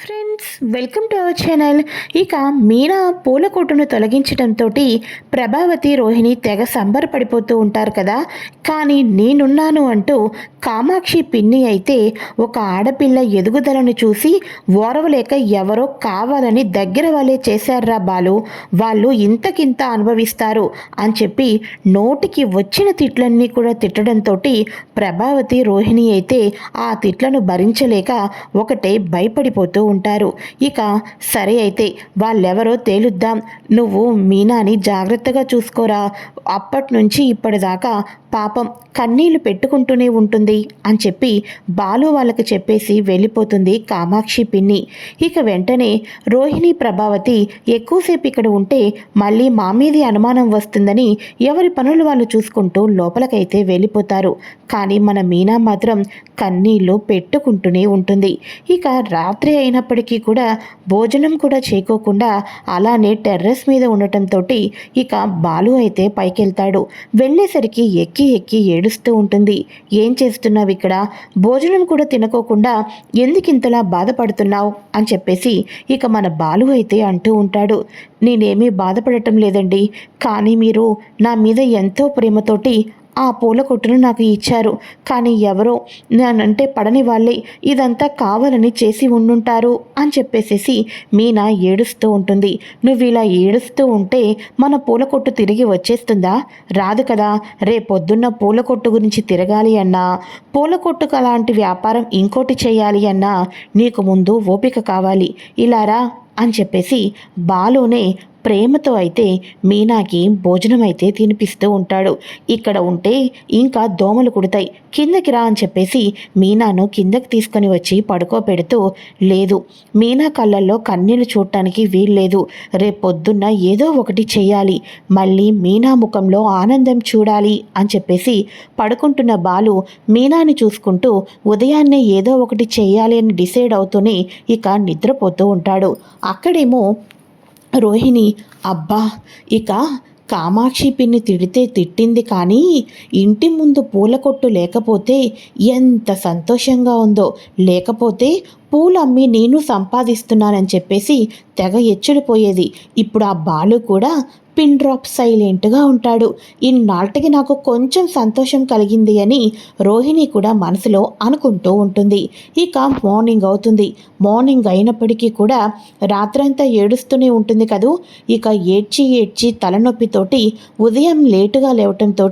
Friends welcome to our channel ఇక మీనా పూల కొట్టును తొలగించడంతో ప్రభావతి రోహిణి తెగ సంబరపడిపోతూ ఉంటారు కదా. కానీ నేనున్నాను అంటూ కామాక్షి పిన్ని అయితే ఒక ఆడపిల్ల ఎదుగుదలను చూసి ఓరవలేక ఎవరో కావాలని దగ్గర వాళ్ళే చేశారా బాలు. వాళ్ళు ఇంతకింత అనుభవిస్తారు అని చెప్పి నోటికి వచ్చిన తిట్లన్నీ కూడా తిట్టడంతో ప్రభావతి రోహిణి అయితే ఆ తిట్లను భరించలేక ఒకటే భయపడిపోతూ ఉంటారు. ఇక సరే అయితే వాళ్ళెవరో తేలుద్దాం. నువ్వు మీనాని జాగ్రత్తగా చూసుకోరా. అప్పటి నుంచి ఇప్పటిదాకా పాపం కన్నీళ్ళు పెట్టుకుంటూనే ఉంటుంది అని చెప్పి బాలు వాళ్ళకి చెప్పేసి వెళ్ళిపోతుంది కామాక్షి పిన్ని. ఇక వెంటనే రోహిణి ప్రభావతి ఎక్కువసేపు ఇక్కడ ఉంటే మళ్ళీ మా మీది అనుమానం వస్తుందని ఎవరి పనులు వాళ్ళు చూసుకుంటూ లోపలకైతే వెళ్ళిపోతారు. కానీ మన మీనా మాత్రం కన్నీళ్ళు పెట్టుకుంటూనే ఉంటుంది. ఇక రాత్రి అయినప్పటికీ కూడా భోజనం కూడా చేయకోకుండా అలానే టెర్రస్ మీద ఉండటంతో ఇక బాలు అయితే పైకెళ్తాడు. వెళ్ళేసరికి ఎక్కి ఎక్కి ఏడుస్తూ ఉంటుంది. ఏం చేస్తున్నావు ఇక్కడ? భోజనం కూడా తినకోకుండా ఎందుకింతలా బాధపడుతున్నావు? అని చెప్పేసి ఇక మన బాలు అయితే అంటూ ఉంటాడు. నేనేమీ బాధపడటం లేదండి. కానీ మీరు నా మీద ఎంతో ప్రేమతోటి ఆ పూల కొట్టును నాకు ఇచ్చారు. కానీ ఎవరో నేనంటే పడని వాళ్ళే ఇదంతా కావాలని చేసి ఉండుంటారు అని చెప్పేసేసి మీనా ఏడుస్తూ ఉంటుంది. నువ్వు ఇలా ఏడుస్తూ ఉంటే మన పూల కొట్టు తిరిగి వచ్చేస్తుందా? రాదు కదా. రేపొద్దున్న పూల కొట్టు గురించి తిరగాలి అన్నా పూల కొట్టుకు అలాంటి వ్యాపారం ఇంకోటి చేయాలి అన్నా నీకు ముందు ఓపిక కావాలి. ఇలారా అని చెప్పేసి బాలునే ప్రేమతో అయితే మీనాకి భోజనం అయితే తినిపిస్తూ ఉంటాడు. ఇక్కడ ఉంటే ఇంకా దోమలు కుడతాయి. కిందకి రా అని చెప్పేసి మీనాను కిందకి తీసుకొని వచ్చి పడుకోబెడుతూ లేదు మీనా కళ్ళల్లో కన్నీళ్ళు చూడటానికి వీల్లేదు. రేపొద్దున్న ఏదో ఒకటి చేయాలి మళ్ళీ మీనా ముఖంలో ఆనందం చూడాలి అని చెప్పేసి పడుకుంటున్న బాలు మీనాని చూసుకుంటూ ఉదయాన్నే ఏదో ఒకటి చేయాలి అని డిసైడ్ అవుతూనే ఇక నిద్రపోతూ ఉంటాడు. అక్కడేమో రోహిణి అబ్బా ఇక కామాక్షి పిన్ని తిడితే తిట్టింది కానీ ఇంటి ముందు పూల కొట్టు లేకపోతే ఎంత సంతోషంగా ఉందో. లేకపోతే పూలమ్మి నేను సంపాదిస్తున్నానని చెప్పేసి తెగ ఎచ్చుడిపోయేది. ఇప్పుడు ఆ బాలు కూడా పిన్ డ్రాప్ సైలెంట్గా ఉంటాడు. ఇన్నాళ్ళకి నాకు కొంచెం సంతోషం కలిగింది అని రోహిణి కూడా మనసులో అనుకుంటూ ఉంటుంది. ఇక మార్నింగ్ అవుతుంది. మార్నింగ్ అయినప్పటికీ కూడా రాత్రంతా ఏడుస్తూనే ఉంటుంది కదూ? ఇక ఏడ్చి ఏడ్చి తలనొప్పితోటి ఉదయం లేటుగా లేవటంతో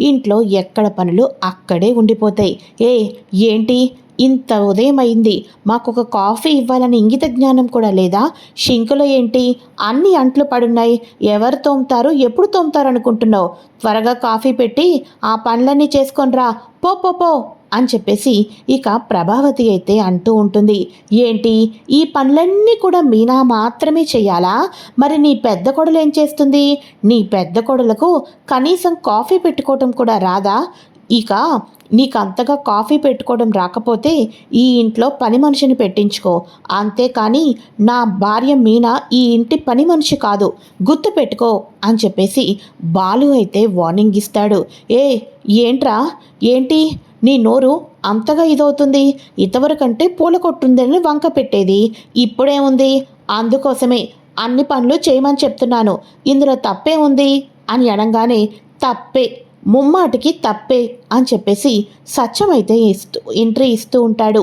ఇంట్లో ఎక్కడ పనులు అక్కడే ఉండిపోతాయి. ఏ ఏంటి? ఇంత ఉదయం అయింది మాకు ఒక కాఫీ ఇవ్వాలని ఇంగిత జ్ఞానం కూడా లేదా? షింకులో ఏంటి? అన్ని అంట్లు పడున్నాయి. ఎవరు తోముతారు? ఎప్పుడు తోముతారు అనుకుంటున్నావు త్వరగా కాఫీ పెట్టి ఆ పనులన్నీ చేసుకొనిరా. పో పో పో అని చెప్పేసి ఇక ప్రభావతి అయితే అంటూ ఉంటుంది. ఏంటి? ఈ పనులన్నీ కూడా మీనా మాత్రమే చేయాలా? మరి నీ పెద్ద కొడలు ఏం చేస్తుంది? నీ పెద్ద కొడలకు కనీసం కాఫీ పెట్టుకోవటం కూడా రాదా? ఇక నీకు అంతగా కాఫీ పెట్టుకోవడం రాకపోతే ఈ ఇంట్లో పని మనిషిని పెట్టించుకో. అంతేకాని నా భార్య మీనా ఈ ఇంటి పని మనిషి కాదు. గుర్తు పెట్టుకో అని చెప్పేసి బాలు అయితే వార్నింగ్ ఇస్తాడు. ఏ ఏంట్రా? ఏంటి? నీ నోరు అంతగా ఇదవుతుంది. ఇంతవరకంటే పూల కొట్టుందని వంక పెట్టేది. ఇప్పుడేముంది? అందుకోసమే అన్ని పనులు చేయమని చెప్తున్నాను. ఇందులో తప్పే ఉంది? అని అనగానే తప్పే ముమ్మాటికి తప్పే అని చెప్పేసి సత్యమైతే ఇస్తూ ఎంట్రీ ఇస్తూ ఉంటాడు.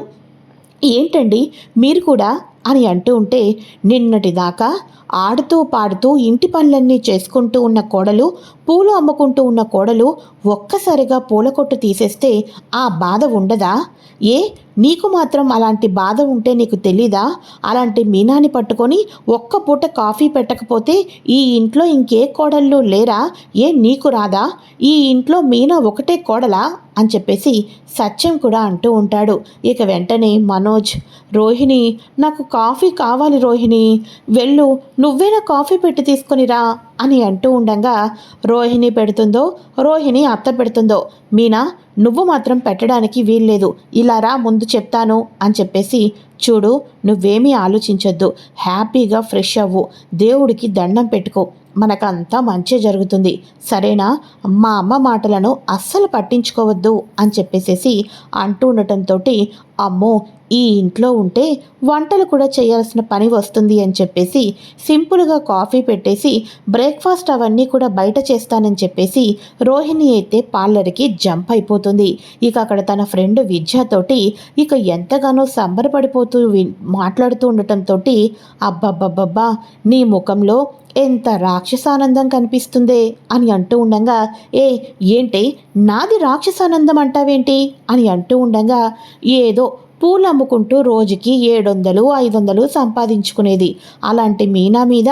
ఏంటండి మీరు కూడా అని అంటూ ఉంటే నిన్నటిదాకా ఆడుతూ పాడుతూ ఇంటి పనులన్నీ చేసుకుంటూ ఉన్న కోడలు పూలు అమ్ముకుంటూ ఉన్న కోడలు ఒక్కసారిగా పూల కొట్టు తీసేస్తే ఆ బాధ ఉండదా? ఏ నీకు మాత్రం అలాంటి బాధ ఉంటే నీకు తెలీదా? అలాంటి మీనాని పట్టుకొని ఒక్క పూట కాఫీ పెట్టకపోతే ఈ ఇంట్లో ఇంకే కోడళ్ళు లేరా? ఏ నీకు రాదా? ఈ ఇంట్లో మీనా ఒకటే కోడలా? అని చెప్పేసి సత్యం కూడా అంటూ ఉంటాడు. ఇక వెంటనే మనోజ్ రోహిణి నాకు కాఫీ కావాలి రోహిణి వెళ్ళు నువ్వేనా కాఫీ పెట్టి తీసుకొనిరా అని అంటూ ఉండగా రోహిణి పెడుతుందో రోహిణి అత్త పెడుతుందో మీనా నువ్వు మాత్రం పెట్టడానికి వీల్లేదు. ఇలా రా ముందు చెప్తాను అని చెప్పేసి చూడు నువ్వేమీ ఆలోచించొద్దు. హ్యాపీగా ఫ్రెష్ అవ్వు. దేవుడికి దండం పెట్టుకో. మనకంతా మంచి జరుగుతుంది. సరేనా? మా అమ్మ మాటలను అస్సలు పట్టించుకోవద్దు అని చెప్పేసేసి అంటూ ఉండటంతో అమ్మో ఈ ఇంట్లో ఉంటే వంటలు కూడా చేయాల్సిన పని వస్తుంది అని చెప్పేసి సింపుల్గా కాఫీ పెట్టేసి బ్రేక్ఫాస్ట్ అవన్నీ కూడా బయట చేస్తానని చెప్పేసి రోహిణి అయితే పార్లర్కి జంప్ అయిపోతుంది. ఇక అక్కడ తన ఫ్రెండ్ విద్యతోటి ఇక ఎంతగానో సంబరపడిపోతూ వి- మాట్లాడుతూ ఉండటంతో అబ్బబ్బబ్బబ్బా నీ ముఖంలో ఎంత రాక్షసానందం కనిపిస్తుందే అని అంటూ ఉండగా ఏ ఏంటి నాది రాక్షసానందం అంటావేంటి? అని అంటూ ఉండగా ఏదో పూలు అమ్ముకుంటూ రోజుకి ఏడు వందలు ఐదు వందలు సంపాదించుకునేది. అలాంటి మీనా మీద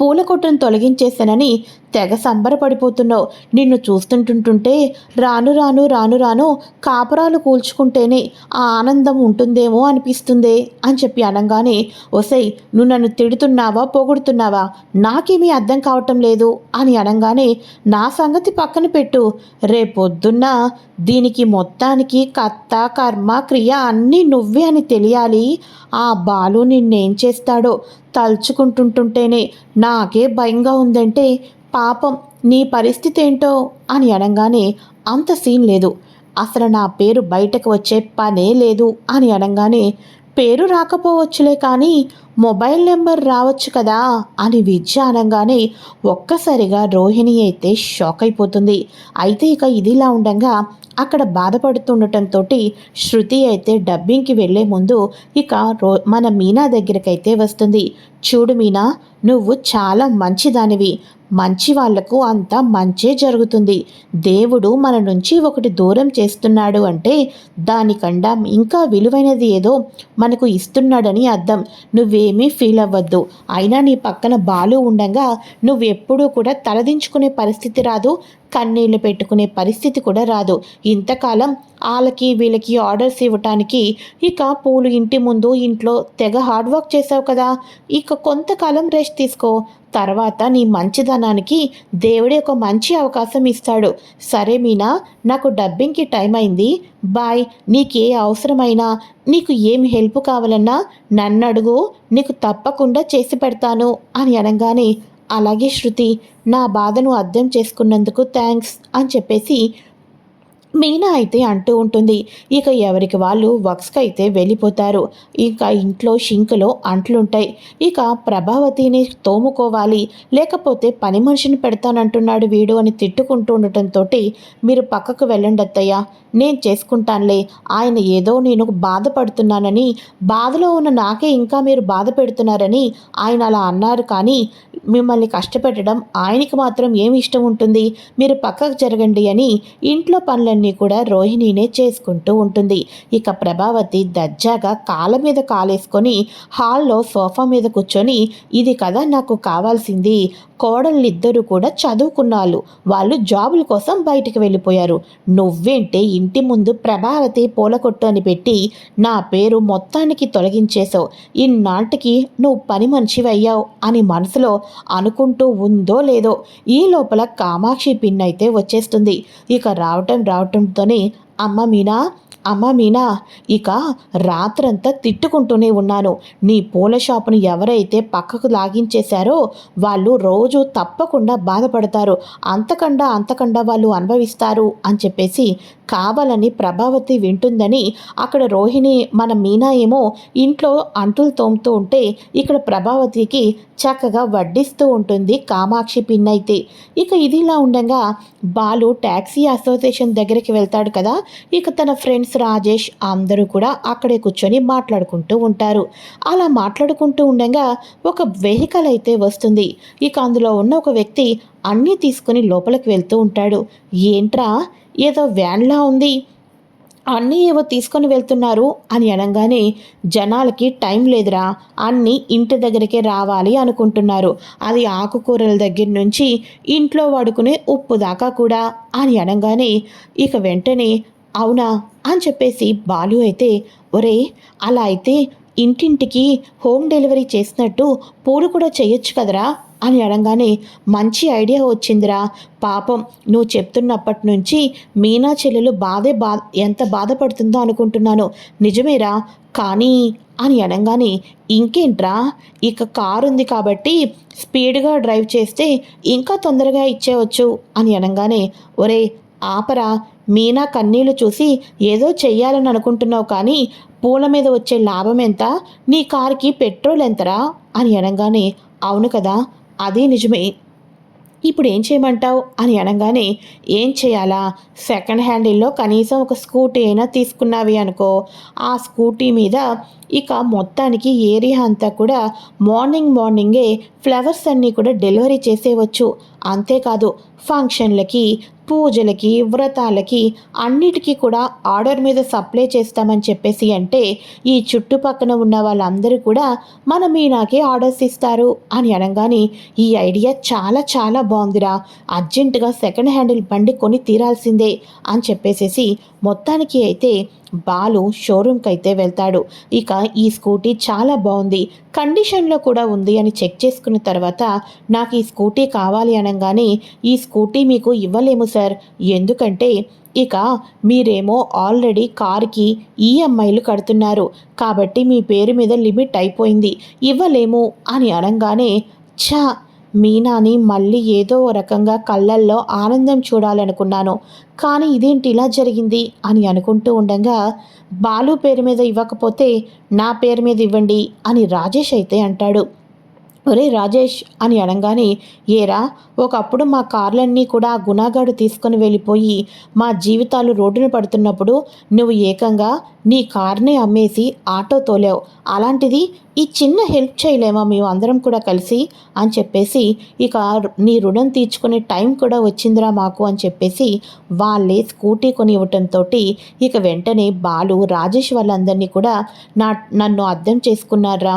పూల కొట్టును తొలగించేశానని తెగ సంబరపడిపోతున్నావు. నిన్ను చూస్తుంటుంటుంటే రాను రాను రాను రాను కాపురాలు కూల్చుకుంటేనే ఆ ఆనందం ఉంటుందేమో అనిపిస్తుందే అని చెప్పి అనగానే ఒసై నువ్వు నన్ను తిడుతున్నావా పొగుడుతున్నావా? నాకేమీ అర్థం కావటం లేదు అని అనగానే నా సంగతి పక్కన పెట్టు. రేపొద్దున్న దీనికి మొత్తానికి కత్త కర్మ క్రియ అన్నీ నువ్వే అని తెలియాలి. ఆ బాలు నిన్నేం చేస్తాడో తలుచుకుంటుంటుంటేనే నాకే భయంగా ఉందంటే పాపం నీ పరిస్థితి ఏంటో అని అనగానే అంత సీన్ లేదు. అసలు నా పేరు బయటకు వచ్చే పనే లేదు అని అనగానే పేరు రాకపోవచ్చులే కానీ మొబైల్ నెంబర్ రావచ్చు కదా అని విద్య అనగానే ఒక్కసారిగా రోహిణి అయితే షాక్ అయిపోతుంది. అయితే ఇక ఇదిలా ఉండగా అక్కడ బాధపడుతుండటంతో శృతి అయితే డబ్బింగ్కి వెళ్ళే ముందు ఇక రో మన మీనా దగ్గరకైతే వస్తుంది. చూడు మీనా నువ్వు చాలా మంచిదానివి. మంచి వాళ్ళకు అంతా మంచే జరుగుతుంది. దేవుడు మన నుంచి ఒకటి దూరం చేస్తున్నాడు అంటే దానికన్నా ఇంకా విలువైనది ఏదో మనకు ఇస్తున్నాడని అర్థం. నువ్వేమీ ఫీల్ అవ్వద్దు. అయినా నీ పక్కన బాలు ఉండగా నువ్వెప్పుడూ కూడా తలదించుకునే పరిస్థితి రాదు. కన్నీళ్ళు పెట్టుకునే పరిస్థితి కూడా రాదు. ఇంతకాలం వాళ్ళకి వీళ్ళకి ఆర్డర్స్ ఇవ్వటానికి ఇక పూలు ఇంటి ముందు ఇంట్లో తెగ హార్డ్ వర్క్ చేసావు కదా. ఇక కొంతకాలం రెస్ట్ తీసుకో. తర్వాత నీ మంచిదనానికి దేవుడే ఒక మంచి అవకాశం ఇస్తాడు. సరే మీనా నాకు డబ్బింగ్కి టైం అయింది. బాయ్. నీకే అవసరమైనా నీకు ఏం హెల్ప్ కావాలన్నా నన్ను అడుగు. నీకు తప్పకుండా చేసి పెడతాను అని అనగానే అలాగే శృతి నా బాధను అర్థం చేసుకున్నందుకు థ్యాంక్స్ అని చెప్పేసి మీనా అయితే అంటూ ఉంటుంది ఇక ఎవరికి వాళ్ళు వర్క్స్కి అయితే వెళ్ళిపోతారు. ఇంకా ఇంట్లో షింక్లో అంట్లుంటాయి. ఇక ప్రభావతిని తోముకోవాలి. లేకపోతే పని మనిషిని పెడతానంటున్నాడు వీడు అని తిట్టుకుంటూ ఉండటంతో మీరు పక్కకు వెళ్ళండి అత్తయ్య నేను చేసుకుంటానులే. ఆయన ఏదో నేను బాధపడుతున్నానని బాధలో ఉన్న నాకే ఇంకా మీరు బాధ పెడుతున్నారని ఆయన అలా అన్నారు. కానీ మిమ్మల్ని కష్టపెట్టడం ఆయనకి మాత్రం ఏమి ఇష్టం ఉంటుంది? మీరు పక్కకు జరగండి అని ఇంట్లో పనులన్నీ కూడా రోహిణినే చేసుకుంటూ ఉంటుంది. ఇక ప్రభావతి దర్జాగా కాళ్ళ మీద కాలేసుకొని హాల్లో సోఫా మీద కూర్చొని ఇది కదా నాకు కావాల్సింది. కోడళ్ళిద్దరూ కూడా చదువుకున్నారు వాళ్ళు జాబుల కోసం బయటికి వెళ్ళిపోయారు. నువ్వేంటే ఇంటి ముందు ప్రభావతి పూల కొట్టు అని పెట్టి నా పేరు మొత్తానికి తొలగించేశావు. ఇన్నాటికి నువ్వు పని మనిషివయ్యావు అని మనసులో అనుకుంటూ ఉందో లేదో ఈ లోపల కామాక్షి పిన్ అయితే వచ్చేస్తుంది. ఇక రావటం రావటంతోనే అమ్మ మీనా అమ్మ మీనా ఇక రాత్రంతా తిట్టుకుంటూనే ఉన్నాను. నీ పూల షాపును ఎవరైతే పక్కకు లాగించేశారో వాళ్ళు రోజు తప్పకుండా బాధపడతారు. అంతకండా అంతకండా వాళ్ళు అనుభవిస్తారు అని చెప్పేసి కావాలని ప్రభావతి వింటుందని అక్కడ రోహిణి మన మీనా ఏమో ఇంట్లో అంటులు తోముతూ ఉంటే ఇక్కడ ప్రభావతికి చక్కగా వడ్డిస్తూ ఉంటుంది కామాక్షి పిన్ అయితే ఇక ఇదిలా ఉండగా బాలు ట్యాక్సీ అసోసియేషన్ దగ్గరికి వెళ్తాడు కదా ఇక తన ఫ్రెండ్స్ రాజేష్ అందరూ కూడా అక్కడే కూర్చొని మాట్లాడుకుంటూ ఉంటారు. అలా మాట్లాడుకుంటూ ఉండగా ఒక వెహికల్ అయితే వస్తుంది. ఇక అందులో ఉన్న ఒక వ్యక్తి అన్నీ తీసుకొని లోపలికి వెళ్తూ ఉంటాడు. ఏంట్రా? ఏదో వ్యాన్లా ఉంది. అన్నీ ఏవో తీసుకొని వెళ్తున్నారు అని అనగానే జనాలకి టైం లేదురా. అన్నీ ఇంటి దగ్గరికే రావాలి అనుకుంటున్నారు. అది ఆకుకూరల దగ్గర నుంచి ఇంట్లో వాడుకునే ఉప్పు దాకా కూడా అని అనగానే ఇక వెంటనే అవునా? అని చెప్పేసి బాలు అయితే ఒరే అలా అయితే ఇంటింటికి హోమ్ డెలివరీ చేసినట్టు పూలు కూడా చేయొచ్చు కదరా? అని అనగానే మంచి ఐడియా వచ్చిందిరా. పాపం నువ్వు చెప్తున్నప్పటి నుంచి మీనా చెల్లెలు బాధే బా ఎంత బాధపడుతుందో అనుకుంటున్నాను. నిజమేరా? కానీ అని అనగానే ఇంకేంట్రా? ఇక కారు ఉంది కాబట్టి స్పీడ్గా డ్రైవ్ చేస్తే ఇంకా తొందరగా ఇచ్చేవచ్చు అని అనగానే ఒరే ఆపరా. మీనా కన్నీళ్ళు చూసి ఏదో చెయ్యాలని అనుకుంటున్నావు కానీ పూల మీద వచ్చే లాభం ఎంత? నీ కార్కి పెట్రోల్ ఎంతరా? అని అనగానే అవును కదా అదే నిజమే. ఇప్పుడు ఏం చేయమంటావు? అని అనగానే ఏం చేయాలా? సెకండ్ హ్యాండిల్లో కనీసం ఒక స్కూటీ అయినా తీసుకున్నావి అనుకో. ఆ స్కూటీ మీద ఇక మొత్తానికి ఏరియా అంతా కూడా మార్నింగ్ మార్నింగే ఫ్లవర్స్ అన్నీ కూడా డెలివరీ చేసేవచ్చు అంతేకాదు ఫంక్షన్లకి పూజలకి వ్రతాలకి అన్నిటికీ కూడా ఆర్డర్ మీద సప్లై చేస్తామని చెప్పేసి అంటే ఈ చుట్టుపక్కన ఉన్న వాళ్ళందరూ కూడా మన మీనాకే ఆర్డర్స్ ఇస్తారు అని అనగానే ఈ ఐడియా చాలా చాలా బాగుందిరా. అర్జెంటుగా సెకండ్ హ్యాండిల్ బండి కొని తీరాల్సిందే అని చెప్పేసేసి మొత్తానికి అయితే బాలు షోరూమ్కి అయితే వెళ్తాడు. ఇక ఈ స్కూటీ చాలా బాగుంది. కండిషన్లో కూడా ఉంది అని చెక్ చేసుకున్న తర్వాత నాకు ఈ స్కూటీ కావాలి అనగానే ఈ స్కూటీ మీకు ఇవ్వలేము సార్. ఎందుకంటే ఇక మీరేమో ఆల్రెడీ కార్కి ఈఎంఐలు కడుతున్నారు. కాబట్టి మీ పేరు మీద లిమిట్ అయిపోయింది. ఇవ్వలేము అని అనగానే ఛా! మీనాని మళ్ళీ ఏదో ఓ రకంగా కళ్ళల్లో ఆనందం చూడాలనుకున్నాను. కానీ ఇదేంటి ఇలా జరిగింది? అని అనుకుంటూ ఉండగా బాలు పేరు మీద ఇవ్వకపోతే నా పేరు మీద ఇవ్వండి అని రాజేష్ అయితే అంటాడు. ఒరే రాజేష్ అని అనగానే ఏరా ఒకప్పుడు మా కార్లన్నీ కూడా గుణాగాడు తీసుకొని వెళ్ళిపోయి మా జీవితాలు రోడ్డున పడుతున్నప్పుడు నువ్వు ఏకంగా నీ కార్నే అమ్మేసి ఆటో తోలావు. అలాంటిది ఈ చిన్న హెల్ప్ చేయలేమా మేము అందరం కూడా కలిసి అని చెప్పేసి ఇక నీ రుణం తీర్చుకునే టైం కూడా వచ్చిందిరా మాకు అని చెప్పేసి వాళ్ళే స్కూటీ కొని ఇవ్వటంతో ఇక వెంటనే బాలు రాజేష్ వాళ్ళందరినీ కూడా నా నన్ను అర్థం చేసుకున్నారా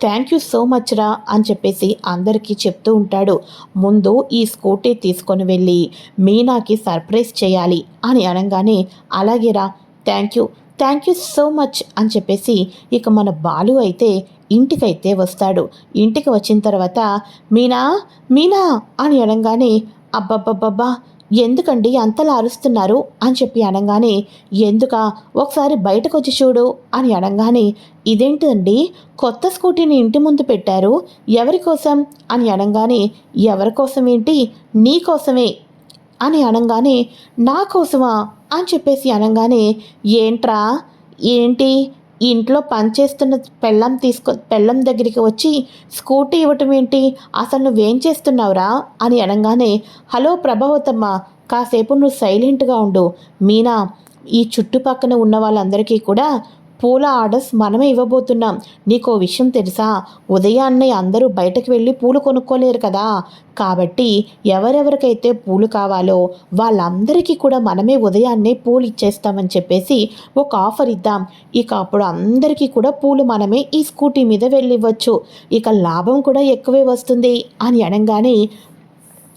థ్యాంక్ యూ సో మచ్ రా అని చెప్పేసి అందరికీ చెప్తూ ఉంటాడు. ముందు ఈ స్కూటీ తీసుకొని వెళ్ళి మీనాకి సర్ప్రైజ్ చేయాలి అని అనగానే అలాగే రా thank you thank you so much అని చెప్పేసి ఇక మన బాలు అయితే ఇంటికైతే వస్తాడు. ఇంటికి వచ్చిన తర్వాత మీనా మీనా అని అనగానే అబ్బబ్బబ్బబ్బా ఎందుకండి అంతలా అరుస్తున్నారు? అని చెప్పి అనగానే ఎందుక ఒకసారి బయటకు వచ్చి చూడు అని అనగానే ఇదేంటండి కొత్త స్కూటీని ఇంటి ముందు పెట్టారు. ఎవరి కోసం? అని అనగానే ఎవరి కోసం ఏంటి నీ కోసమే అని అనగానే నా కోసమా? అని చెప్పేసి అనగానే ఏంట్రా? ఏంటి? ఇంట్లో పనిచేస్తున్న పెళ్ళం తీసుకో పెళ్ళం దగ్గరికి వచ్చి స్కూటీ ఇవ్వటం ఏంటి? అసలు నువ్వేం చేస్తున్నావురా? అని అనగానే హలో ప్రభావతమ్మ కాసేపు నువ్వు సైలెంట్గా ఉండు. మీనా ఈ చుట్టుపక్కన ఉన్న వాళ్ళందరికీ కూడా పూల ఆర్డర్స్ మనమే ఇవ్వబోతున్నాం. నీకో విషయం తెలుసా? ఉదయాన్నే అందరూ బయటకు వెళ్ళి పూలు కొనుక్కోలేరు కదా? కాబట్టి ఎవరెవరికైతే పూలు కావాలో వాళ్ళందరికీ కూడా మనమే ఉదయాన్నే పూలు ఇచ్చేస్తామని చెప్పేసి ఒక ఆఫర్ ఇద్దాం. ఇక అప్పుడు అందరికీ కూడా పూలు మనమే ఈ స్కూటీ మీద వెళ్ళివ్వచ్చు. ఇక లాభం కూడా ఎక్కువే వస్తుంది అని అనగానే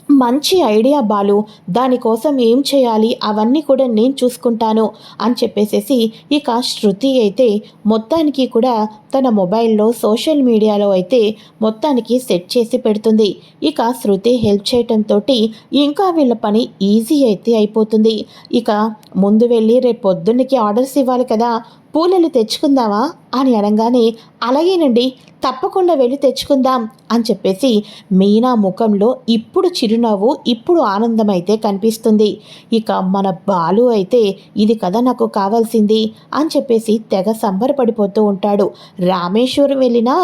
మంచి ఐడియా బాలు. దానికోసం ఏం చేయాలి? అవన్నీ కూడా నేను చూసుకుంటాను అని చెప్పేసేసి ఇక శృతి అయితే మొత్తానికి కూడా తన మొబైల్లో సోషల్ మీడియాలో అయితే మొత్తానికి సెట్ చేసి పెడుతుంది. ఇక శృతి హెల్ప్ చేయటంతో ఇంకా వీళ్ళ పని ఈజీ అయితే అయిపోతుంది. ఇక ముందు వెళ్ళి రేపు పొద్దున్నకి ఆర్డర్స్ ఇవ్వాలి కదా. పూలలు తెచ్చుకుందామా అని అనగానే అలాగేనండి తప్పకుండా వెళ్ళి తెచ్చుకుందాం అని చెప్పేసి మీనా ముఖంలో ఇప్పుడు చిరునవ్వు ఇప్పుడు ఆనందం అయితే కనిపిస్తుంది. ఇక మన బాలు అయితే ఇది కదా నాకు కావాల్సింది అని చెప్పేసి తెగ సంబరపడిపోతూ ఉంటాడు. రామేశ్వరం వెళ్ళినా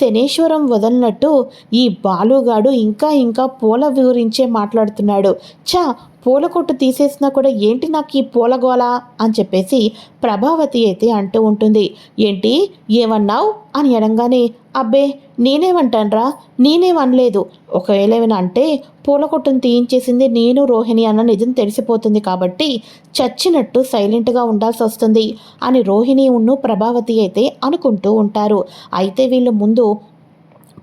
శనేశ్వరం వదలనట్టు ఈ బాలుగాడు ఇంకా ఇంకా పూల గురించే మాట్లాడుతున్నాడు. చా పూల కొట్టు తీసేసినా కూడా ఏంటి నాకు ఈ పూలగోళ అని చెప్పేసి ప్రభావతి అయితే అంటూ ఉంటుంది. ఏంటి? ఏమన్నావు? అని అనగానే అబ్బే నేనేమంటానరా? నేనేమనలేదు. ఒకవేళ ఏమైనా అంటే పూల కొట్టును తీయించేసింది నేను రోహిణి అన్న నిజం తెలిసిపోతుంది కాబట్టి చచ్చినట్టు సైలెంట్గా ఉండాల్సి వస్తుంది అని రోహిణి ఉన్ను ప్రభావతి అయితే అనుకుంటూ ఉంటారు. అయితే వీళ్ళు ముందు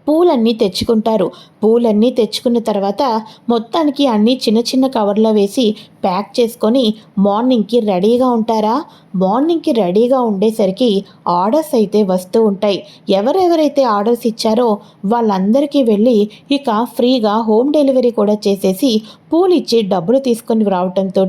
పూలన్నీ తెచ్చుకుంటారు. పూలన్నీ తెచ్చుకున్న తర్వాత మొత్తానికి అన్నీ చిన్న చిన్న కవర్లో వేసి ప్యాక్ చేసుకొని మార్నింగ్కి రెడీగా ఉంటారా? మార్నింగ్కి రెడీగా ఉండేసరికి ఆర్డర్స్ అయితే వస్తూ ఉంటాయి. ఎవరెవరైతే ఆర్డర్స్ ఇచ్చారో వాళ్ళందరికీ వెళ్ళి ఇక ఫ్రీగా హోమ్ డెలివరీ కూడా చేసేసి పూలు ఇచ్చి డబ్బులు తీసుకొని రావటంతో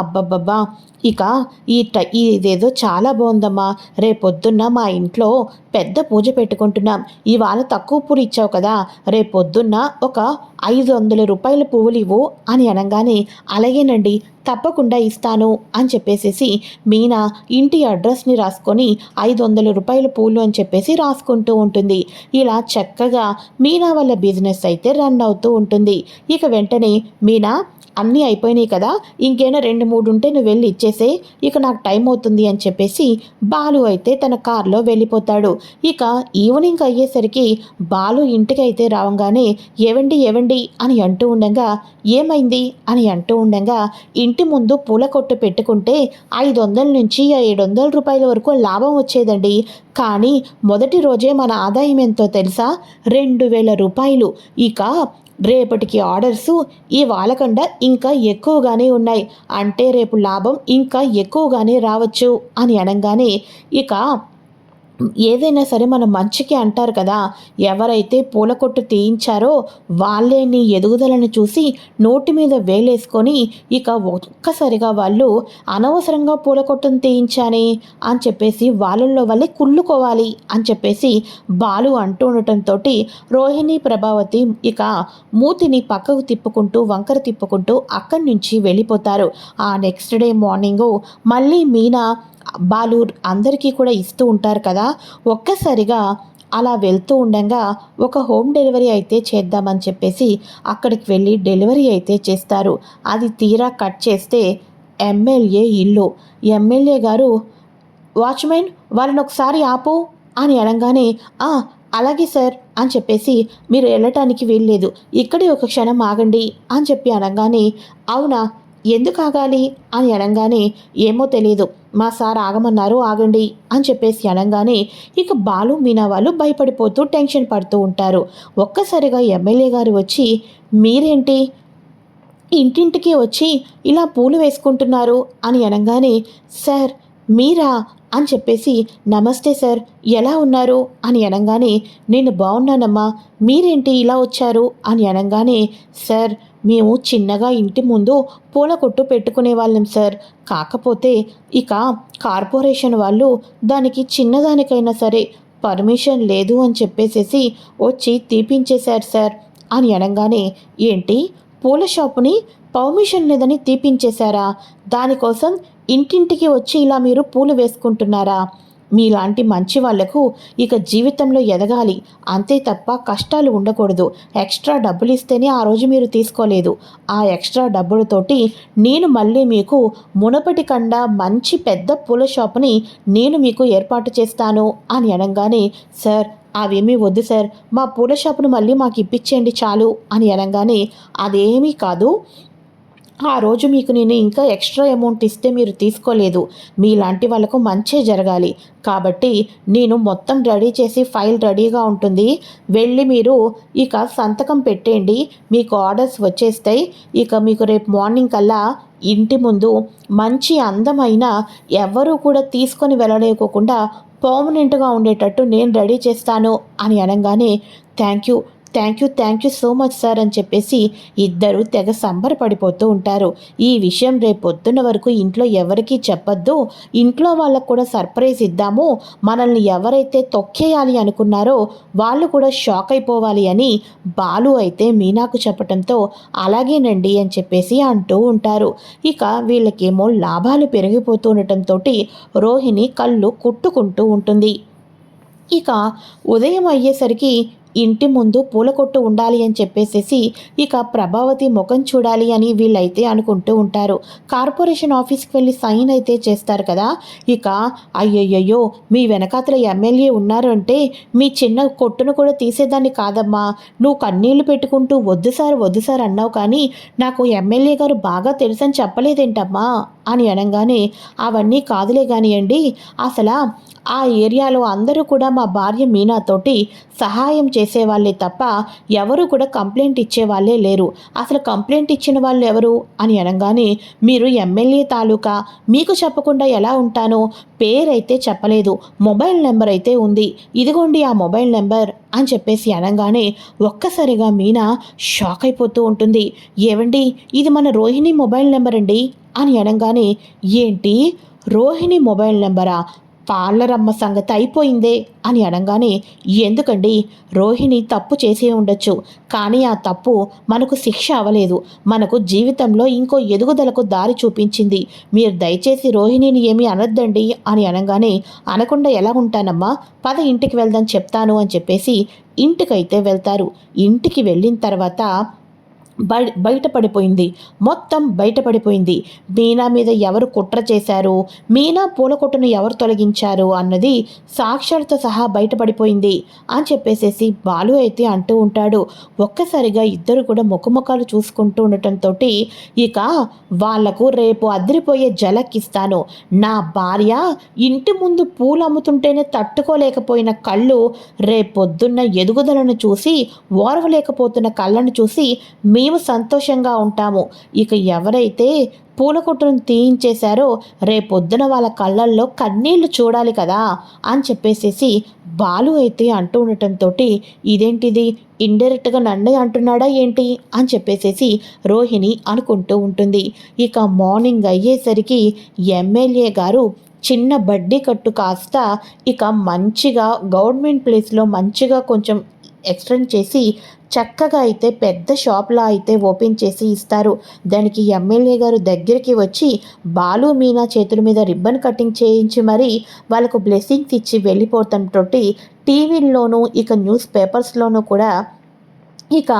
అబ్బబ్బబ్బా! ఇక ఈ ట ఇదేదో చాలా బాగుందమ్మా! రేపొద్దున్న మా ఇంట్లో పెద్ద పూజ పెట్టుకుంటున్నాం. ఇవాళ తక్కువ పూలు ఇచ్చావు కదా! రేపొద్దున్న ఒక ఐదు వందల రూపాయల పువ్వులు ఇవ్వు అని అనగానే అలాగేనండి తప్పకుండా ఇస్తాను అని చెప్పేసేసి మీనా ఇంటి అడ్రస్ని రాసుకొని ఐదు వందల రూపాయల పూలు అని చెప్పేసి రాసుకుంటూ ఉంటుంది. ఇలా చక్కగా మీనా వాళ్ళ బిజినెస్ అయితే రన్ అవుతూ ఉంటుంది. ఇక వెంటనే మీనా అన్నీ అయిపోయినాయి కదా ఇంకేనా రెండు మూడు ఉంటే నువ్వు వెళ్ళి ఇచ్చేసే ఇక నాకు టైం అవుతుంది అని చెప్పేసి బాలు అయితే తన కార్లో వెళ్ళిపోతాడు. ఇక ఈవినింగ్ అయ్యేసరికి బాలు ఇంటికి అయితే రావంగానే ఏవండి ఏవండి అని అంటూ ఉండగా ఏమైంది? అని అంటూ ఉండగా ఇంటి ముందు పూల కొట్టు పెట్టుకుంటే ఐదు వందల నుంచి ఏడు వందల రూపాయల వరకు లాభం వచ్చేదండి. కానీ మొదటి రోజే మన ఆదాయం ఎంతో తెలుసా? రెండు వేల రూపాయలు. ఇక రేపటికి ఆర్డర్సు ఈ వాళ్ళకండా ఇంకా ఎక్కువగానే ఉన్నాయి. అంటే రేపు లాభం ఇంకా ఎక్కువగానే రావచ్చు అని అనగానే ఇక ఏదైనా సరే మనం మంచికి అంటారు కదా ఎవరైతే పూల కొట్టు తీయించారో వాళ్ళే నీ ఎదుగుదలను చూసి నోటి మీద వేలేసుకొని ఇక ఒక్కసారిగా వాళ్ళు అనవసరంగా పూల కొట్టును తీయించాని అని చెప్పేసి వాళ్ళల్లో వాళ్ళే కుళ్ళుకోవాలి అని చెప్పేసి బాలు అంటూ ఉండటంతో రోహిణి ప్రభావతి ఇక మూతిని పక్కకు తిప్పుకుంటూ వంకర తిప్పుకుంటూ అక్కడి నుంచి వెళ్ళిపోతారు. ఆ నెక్స్ట్ డే మార్నింగు మళ్ళీ మీనా బాలు అందరికీ కూడా ఇస్తూ ఉంటారు కదా. ఒక్కసారిగా అలా వెళ్తూ ఉండగా ఒక హోమ్ డెలివరీ అయితే చేద్దామని చెప్పేసి అక్కడికి వెళ్ళి డెలివరీ అయితే చేస్తారు. అది తీరా కట్ చేస్తే ఎమ్మెల్యే ఇల్లు. ఎమ్మెల్యే గారు వాచ్మెన్ వాళ్ళని ఒకసారి ఆపు అని అనగానే అలాగే సార్ అని చెప్పేసి మీరు వెళ్ళటానికి వీల్లేదు. ఇక్కడే ఒక క్షణం ఆగండి అని చెప్పి అనగానే అవునా ఎందుకు ఆగాలి అని అనగానే ఏమో తెలియదు మా సార్ ఆగమన్నారు ఆగండి అని చెప్పేసి అనగానే ఇక బాలు మీనా వాళ్ళు భయపడిపోతూ టెన్షన్ పడుతూ ఉంటారు. ఒక్కసారిగా ఎమ్మెల్యే గారు వచ్చి మీరేంటి? ఇంటింటికి వచ్చి ఇలా పూలు వేసుకుంటున్నారు? అని అనగానే సార్ మీరా? అని చెప్పేసి నమస్తే సార్ ఎలా ఉన్నారు? అని అనగానే నేను బాగున్నానమ్మా మీరేంటి ఇలా వచ్చారు? అని అనగానే సార్ మేము చిన్నగా ఇంటి ముందు పూల కొట్టు పెట్టుకునే వాళ్ళం సార్. కాకపోతే ఇక కార్పొరేషన్ వాళ్ళు దానికి చిన్నదానికైనా సరే పర్మిషన్ లేదు అని చెప్పేసేసి వచ్చి తీపించేశారు సార్. అని అనగానే ఏంటి? పూల షాపుని పర్మిషన్ లేదని తీపించేశారా? దానికోసం ఇంటింటికి వచ్చి ఇలా మీరు పూలు వేసుకుంటున్నారా? మీలాంటి మంచి వాళ్ళకు ఇక జీవితంలో ఎదగాలి. అంతే తప్ప కష్టాలు ఉండకూడదు. ఎక్స్ట్రా డబ్బులు ఇస్తేనే ఆ రోజు మీరు తీసుకోలేదు. ఆ ఎక్స్ట్రా డబ్బులతోటి నేను మళ్ళీ మీకు మునపటి కండా మంచి పెద్ద పూల షాపుని నేను మీకు ఏర్పాటు చేస్తాను అని అనగానే సార్ అవేమీ వద్దు సార్. మా పూల షాపును మళ్ళీ మాకు ఇప్పించేయండి చాలు అని అనగానే అదేమీ కాదు. ఆ రోజు మీకు నేను ఇంకా ఎక్స్ట్రా అమౌంట్ ఇస్తే మీరు తీసుకోలేదు. మీలాంటి వాళ్ళకు మంచే జరగాలి. కాబట్టి నేను మొత్తం రెడీ చేసి ఫైల్ రెడీగా ఉంటుంది. వెళ్ళి మీరు ఇక సంతకం పెట్టేయండి. మీకు ఆర్డర్స్ వచ్చేస్తాయి. ఇక మీకు రేపు మార్నింగ్ కల్లా ఇంటి ముందు మంచి అందమైన ఎవరు కూడా తీసుకొని వెళ్ళలేకోకుండా పర్మనెంట్గా ఉండేటట్టు నేను రెడీ చేస్తాను అని అనగానే thank you thank you thank you so much sir అని చెప్పేసి ఇద్దరు తెగ సంబరపడిపోతూ ఉంటారు. ఈ విషయం రేపు పొద్దున్న వరకు ఇంట్లో ఎవరికీ చెప్పొద్దు. ఇంట్లో వాళ్ళకు కూడా సర్ప్రైజ్ ఇద్దాము. మనల్ని ఎవరైతే తొక్కేయాలి అనుకున్నారో వాళ్ళు కూడా షాక్ అయిపోవాలి అని బాలు అయితే మీనాకు చెప్పటంతో అలాగేనండి అని చెప్పేసి అంటూ ఉంటారు. ఇక వీళ్ళకేమో లాభాలు పెరిగిపోతూ ఉండటంతో రోహిణి కళ్ళు కుట్టుకుంటూ ఉంటుంది. ఇక ఉదయం అయ్యేసరికి ఇంటి ముందు పూల కొట్టు ఉండాలి అని చెప్పేసేసి ఇక ప్రభావతి ముఖం చూడాలి అని వీళ్ళైతే అనుకుంటూ ఉంటారు. కార్పొరేషన్ ఆఫీస్కి వెళ్ళి సైన్ అయితే చేస్తారు కదా. ఇక అయ్యయ్యో మీ వెనకాతల ఎమ్మెల్యే ఉన్నారు అంటే మీ చిన్న కొట్టును కూడా తీసేదాన్ని కాదమ్మా. నువ్వు కన్నీళ్ళు పెట్టుకుంటూ వద్దు సార్ వద్దు సార్ అన్నావు కానీ నాకు ఎమ్మెల్యే గారు బాగా తెలుసని చెప్పలేదేంటమ్మా అని అనగానే అవన్నీ కాదులే కానివ్వండి అసలు ఆ ఏరియాలో అందరూ కూడా మా భార్య మీనాతోటి సహాయం చేసేవాళ్ళే తప్ప ఎవరు కూడా కంప్లైంట్ ఇచ్చేవాళ్ళే లేరు. అసలు కంప్లైంట్ ఇచ్చిన వాళ్ళు ఎవరు? అని అనగానే మీరు ఎమ్మెల్యే తాలూకా? మీకు చెప్పకుండా ఎలా ఉంటానో? పేరైతే చెప్పలేదు. మొబైల్ నెంబర్ అయితే ఉంది. ఇదిగోండి ఆ మొబైల్ నెంబర్ అని చెప్పేసి అనగానే ఒక్కసారిగా మీనా షాక్ అయిపోతూ ఉంటుంది. ఏవండి? ఇది మన రోహిణి మొబైల్ నెంబర్ అండి? అని అనగానే ఏంటి? రోహిణి మొబైల్ నెంబరా? పార్లరమ్మ సంగతి అయిపోయిందే అని అనగానే ఎందుకండి? రోహిణి తప్పు చేసే ఉండొచ్చు. కానీ ఆ తప్పు మనకు శిక్ష అవ్వలేదు. మనకు జీవితంలో ఇంకో ఎదుగుదలకు దారి చూపించింది. మీరు దయచేసి రోహిణిని ఏమీ అనొద్దండి అని అనగానే అనకుండా ఎలా ఉంటానమ్మా? పద ఇంటికి వెళ్దాం చెప్తాను అని చెప్పేసి ఇంటికైతే వెళ్తారు. ఇంటికి వెళ్ళిన తర్వాత బయటపడిపోయింది. మొత్తం బయటపడిపోయింది. మీనా మీద ఎవరు కుట్ర చేశారు? మీనా పూల కొట్టును ఎవరు తొలగించారు అన్నది సాక్ష్యాలతో సహా బయటపడిపోయింది అని చెప్పేసేసి బాలు అయితే అంటూ ఉంటాడు. ఒక్కసారిగా ఇద్దరు కూడా ముఖముఖాలు చూసుకుంటూ ఉండటంతో ఇక వాళ్ళకు రేపు అదిరిపోయే జలకిస్తాను. నా భార్య ఇంటి ముందు పూలు అమ్ముతుంటేనే తట్టుకోలేకపోయిన కళ్ళు రేపొద్దున్న ఎదుగుదలను చూసి ఓర్వలేకపోతున్న కళ్ళను చూసి మీ మేము సంతోషంగా ఉంటాము. ఇక ఎవరైతే పూల కొట్టును తీయించేశారో రేపొద్దున వాళ్ళ కళ్ళల్లో కన్నీళ్ళు చూడాలి కదా అని చెప్పేసేసి బాలు అయితే అంటూ ఉండటంతో ఇదేంటిది? ఇండైరెక్ట్గా నన్నే అంటున్నాడా ఏంటి? అని చెప్పేసేసి రోహిణి అనుకుంటూ ఉంటుంది. ఇక మార్నింగ్ అయ్యేసరికి ఎమ్మెల్యే గారు చిన్న బడ్డీ కట్టు కాస్త ఇక మంచిగా గవర్నమెంట్ ప్లేస్లో మంచిగా కొంచెం ఎక్స్టెండ్ చేసి చక్కగా అయితే పెద్ద షాప్లా అయితే ఓపెన్ చేసి ఇస్తారు. దానికి ఎమ్మెల్యే గారు దగ్గరికి వచ్చి బాలు మీనా చేతుల మీద రిబ్బన్ కటింగ్ చేయించి మరి వాళ్ళకు బ్లెస్సింగ్స్ ఇచ్చి వెళ్ళిపోతుంటోటి టీవీల్లోనూ ఇక న్యూస్ పేపర్స్లోనూ కూడా ఇక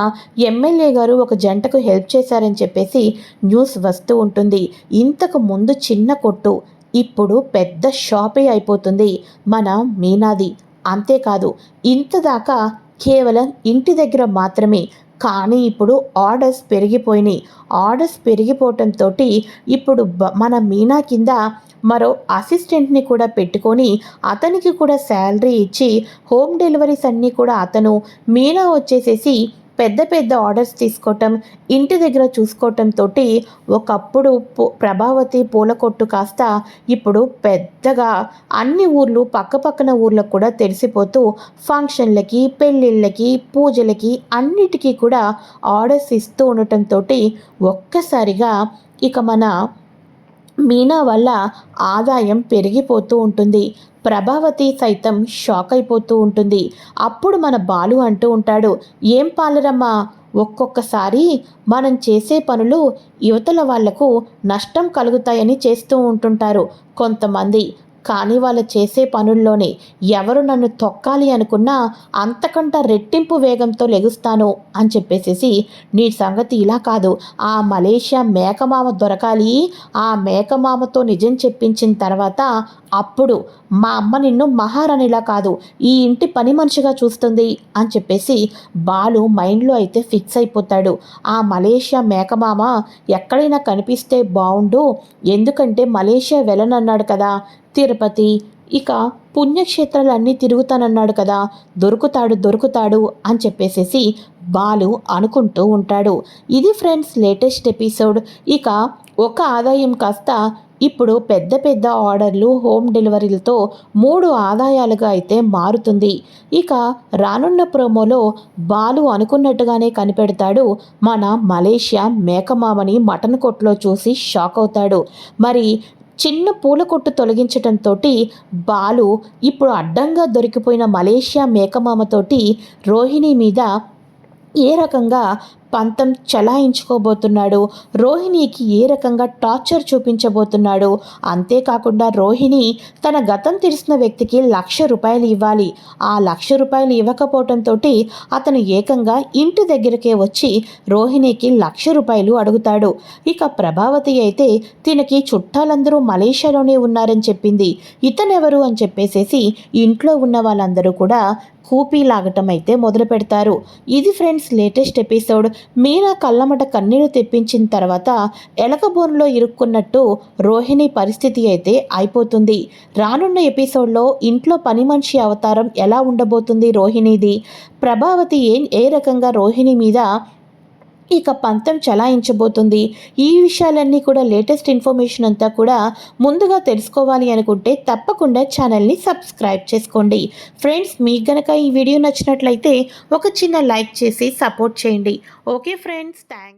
ఎమ్మెల్యే గారు ఒక జంటకు హెల్ప్ చేశారని చెప్పేసి న్యూస్ వస్తూ ఉంటుంది. ఇంతకు ముందు చిన్న కొట్టు ఇప్పుడు పెద్ద షాపే అయిపోతుంది. మన మీనాది అంతేకాదు. ఇంతదాకా కేవలం ఇంటి దగ్గర మాత్రమే. కానీ ఇప్పుడు ఆర్డర్స్ పెరిగిపోయినాయి. ఆర్డర్స్ పెరిగిపోవటంతో ఇప్పుడు మన మీనా కింద మరో అసిస్టెంట్ని కూడా పెట్టుకొని అతనికి కూడా శాలరీ ఇచ్చి హోమ్ డెలివరీస్ అన్నీ కూడా అతను మీనా వచ్చేసేసి పెద్ద పెద్ద ఆర్డర్స్ తీసుకోవటం ఇంటి దగ్గర చూసుకోవటంతో ఒకప్పుడు ప్రభావతి పూల కొట్టు కాస్త ఇప్పుడు పెద్దగా అన్ని ఊర్లు పక్కపక్కన ఊర్లకు కూడా తెలిసిపోతూ ఫంక్షన్లకి పెళ్ళిళ్ళకి పూజలకి అన్నిటికీ కూడా ఆర్డర్స్ ఇస్తూ ఉండటంతో ఒక్కసారిగా ఇక మన మీనా వల్ల ఆదాయం పెరిగిపోతూ ఉంటుంది. ప్రభావతి సైతం షాక్ అయిపోతూ ఉంటుంది. అప్పుడు మన బాలు అంటూ ఉంటాడు ఏం పాలరమ్మా? ఒక్కొక్కసారి మనం చేసే పనులు యువతల వాళ్ళకు నష్టం కలుగుతాయని చేస్తూ ఉంటుంటారు కొంతమంది. కానీ వాళ్ళు చేసే పనుల్లోనే ఎవరు నన్ను తొక్కాలి అనుకున్నా అంతకంట రెట్టింపు వేగంతో లెగుస్తాను అని చెప్పేసేసి నీ సంగతి ఇలా కాదు. ఆ మలేషియా మేకమామ దొరకాలి. ఆ మేకమామతో నిజం చెప్పించిన తర్వాత అప్పుడు మా అమ్మ నిన్ను మహారాణిలా కాదు ఈ ఇంటి పని మనిషిగా చూస్తుంది అని చెప్పేసి బాలు మైండ్లో అయితే ఫిక్స్ అయిపోతాడు. ఆ మలేషియా మేకమామ ఎక్కడైనా కనిపిస్తే బాగుండు ఎందుకంటే మలేషియా వెళ్ళనన్నాడు కదా. తిరుపతి. ఇక పుణ్యక్షేత్రాలన్నీ తిరుగుతానన్నాడు కదా దొరుకుతాడు దొరుకుతాడు అని చెప్పేసేసి బాలు అనుకుంటూ ఉంటాడు. ఇది ఫ్రెండ్స్ లేటెస్ట్ ఎపిసోడ్. ఇక ఒక ఆదాయం కాస్త ఇప్పుడు పెద్ద పెద్ద ఆర్డర్లు హోమ్ డెలివరీలతో మూడు ఆదాయాలుగా అయితే మారుతుంది. ఇక రానున్న ప్రోమోలో బాలు అనుకున్నట్టుగానే కనిపెడతాడు. మన మలేషియా మేకమామని మటన్ కొట్లో చూసి షాక్ అవుతాడు. మరి చిన్న పూల కొట్టు తొలగించటంతో బాలు ఇప్పుడు అడ్డంగా దొరికిపోయిన మలేషియా మేకమామతోటి రోహిణి మీద ఏ రకంగా పంతం చలాయించుకోబోతున్నాడు. రోహిణికి ఏ రకంగా టార్చర్ చూపించబోతున్నాడు? అంతేకాకుండా రోహిణి తన గతం తెలిసిన వ్యక్తికి లక్ష రూపాయలు ఇవ్వాలి. ఆ లక్ష రూపాయలు ఇవ్వకపోవటంతో అతను ఏకంగా ఇంటి దగ్గరకే వచ్చి రోహిణికి లక్ష రూపాయలు అడుగుతాడు. ఇక ప్రభావతి అయితే తినకి చుట్టాలందరూ మలేషియాలోనే ఉన్నారని చెప్పింది. ఇతనెవరు అని చెప్పేసేసి ఇంట్లో ఉన్న వాళ్ళందరూ కూడా హూపీ లాగటం అయితే మొదలు పెడతారు. ఇది ఫ్రెండ్స్ లేటెస్ట్ ఎపిసోడ్. మీనా కళ్ళమట కన్నీరు తెప్పించిన తర్వాత ఎలకబోన్లో ఇరుక్కున్నట్టు రోహిణి పరిస్థితి అయితే అయిపోతుంది. రానున్న ఎపిసోడ్లో ఇంట్లో పని మనిషి అవతారం ఎలా ఉండబోతుంది రోహిణిది? ప్రభావతి ఏ ఏ రకంగా రోహిణి మీద ఇక పంతం చలాయించబోతుంది. ఈ విషయాలన్నీ కూడా లేటెస్ట్ ఇన్ఫర్మేషన్ అంతా కూడా ముందుగా తెలుసుకోవాలి అనుకుంటే తప్పకుండా ఛానల్ని సబ్స్క్రైబ్ చేసుకోండి. ఫ్రెండ్స్ మీకు గనక ఈ వీడియో నచ్చినట్లయితే ఒక చిన్న లైక్ చేసి సపోర్ట్ చేయండి. Okay friends thank